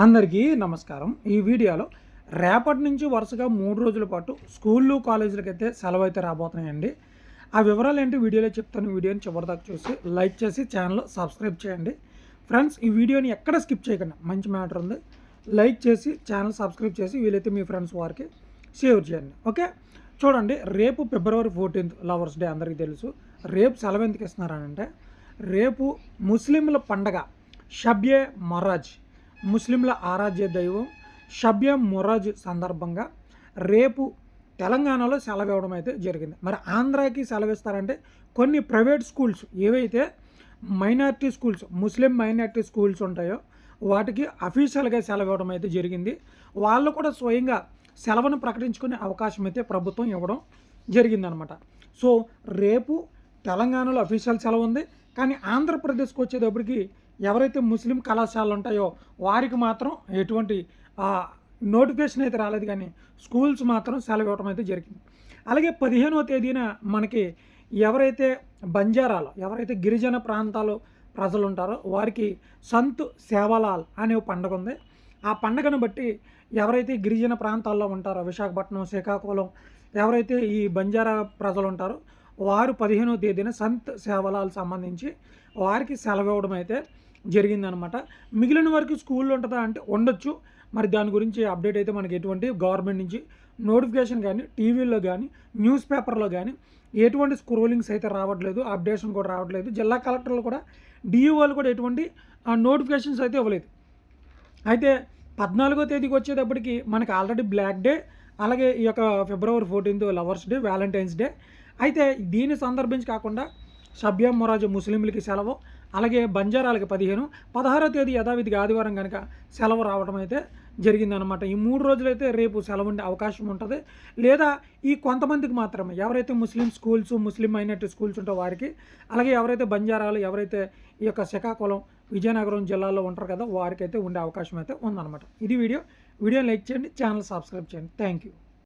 అందరికీ నమస్కారం. ఈ వీడియోలో రేపటి నుంచి వరుసగా మూడు రోజుల పాటు స్కూళ్ళు కాలేజీలకు అయితే సెలవు అయితే రాబోతున్నాయండి. ఆ వివరాలు ఏంటి వీడియోలో చెప్తాను వీడియోని చివరిదాకా చూసి లైక్ చేసి ఛానల్ సబ్స్క్రైబ్ చేయండి. ఫ్రెండ్స్ ఈ వీడియోని ఎక్కడ స్కిప్ చేయకుండా మంచి మ్యాటర్ ఉంది లైక్ చేసి ఛానల్ సబ్స్క్రైబ్ చేసి వీలైతే మీ ఫ్రెండ్స్ వారికి షేర్ చేయండి. ఓకే? చూడండి రేపు ఫిబ్రవరి ఫోర్టీన్త్ లవర్స్ డే అందరికీ తెలుసు. రేపు సెలవు ఎందుకు ఇస్తున్నారనంటే రేపు ముస్లింల పండగ షబ్యే మరాజ్. ముస్లింల ఆరాధ్య దైవం షబ్య మొరాజ్ సందర్భంగా రేపు తెలంగాణలో సెలవు ఇవ్వడం అయితే జరిగింది. మరి ఆంధ్రాకి సెలవు ఇస్తారంటే కొన్ని ప్రైవేట్ స్కూల్స్ ఏవైతే మైనారిటీ స్కూల్స్ ముస్లిం మైనారిటీ స్కూల్స్ ఉంటాయో వాటికి అఫీషియల్గా సెలవు ఇవ్వడం అయితే జరిగింది. వాళ్ళు కూడా స్వయంగా సెలవును ప్రకటించుకునే అవకాశం అయితే ప్రభుత్వం ఇవ్వడం జరిగిందనమాట. సో రేపు తెలంగాణలో అఫీషియల్ సెలవు ఉంది. కానీ ఆంధ్రప్రదేశ్కి వచ్చేటప్పటికి ఎవరైతే ముస్లిం కళాశాలలు ఉంటాయో వారికి మాత్రం ఎటువంటి నోటిఫికేషన్ అయితే రాలేదు కానీ స్కూల్స్ మాత్రం సెలవు ఇవ్వడం అయితే జరిగింది. అలాగే పదిహేనవ తేదీన మనకి ఎవరైతే బంజారాలు ఎవరైతే గిరిజన ప్రాంతాలు ప్రజలు ఉంటారో వారికి సంత్ సేవలాల్ అనే ఒక పండుగ ఉంది. ఆ పండుగను బట్టి ఎవరైతే గిరిజన ప్రాంతాల్లో ఉంటారో విశాఖపట్నం శ్రీకాకుళం ఎవరైతే ఈ బంజారా ప్రజలు ఉంటారో వారు పదిహేనవ తేదీన సంత్ సేవలాలకు సంబంధించి వారికి సెలవు ఇవ్వడం అయితే జరిగిందనమాట. మిగిలిన వరకు స్కూల్లో ఉంటుందా అంటే ఉండొచ్చు. మరి దాని గురించి అప్డేట్ అయితే మనకి ఎటువంటి గవర్నమెంట్ నుంచి నోటిఫికేషన్ కానీ టీవీలో కానీ న్యూస్ పేపర్లో కానీ ఎటువంటి స్క్రోలింగ్స్ అయితే రావట్లేదు అప్డేషన్ కూడా రావట్లేదు. జిల్లా కలెక్టర్లు కూడా డిఈఓలు కూడా ఎటువంటి నోటిఫికేషన్స్ అయితే ఇవ్వలేదు. అయితే పద్నాలుగో తేదీకి వచ్చేటప్పటికి మనకి ఆల్రెడీ బ్లాక్ డే అలాగే ఈ యొక్క February fourteenth lovers day Valentine's day అయితే దీని సందర్భించి కాకుండా సభ్యం మొరాజు ముస్లింలకి సెలవు అలాగే బంజారాలకి పదిహేను పదహారో తేదీ యథావిధిగా ఆదివారం కనుక సెలవు రావడం అయితే జరిగిందనమాట ఈ మూడు రోజులైతే రేపు సెలవు ఉండే అవకాశం ఉంటుంది. లేదా ఈ కొంతమందికి మాత్రమే ఎవరైతే Muslim schools Muslim minority schools ఉంటో వారికి అలాగే ఎవరైతే బంజారాలు ఎవరైతే ఈ యొక్క శ్రీకాకుళం విజయనగరం జిల్లాలో ఉంటారు కదా వారికైతే ఉండే అవకాశం అయితే ఉందన్నమాట. ఇది వీడియో. వీడియో లైక్ చేయండి ఛానల్ సబ్స్క్రైబ్ చేయండి. Thank you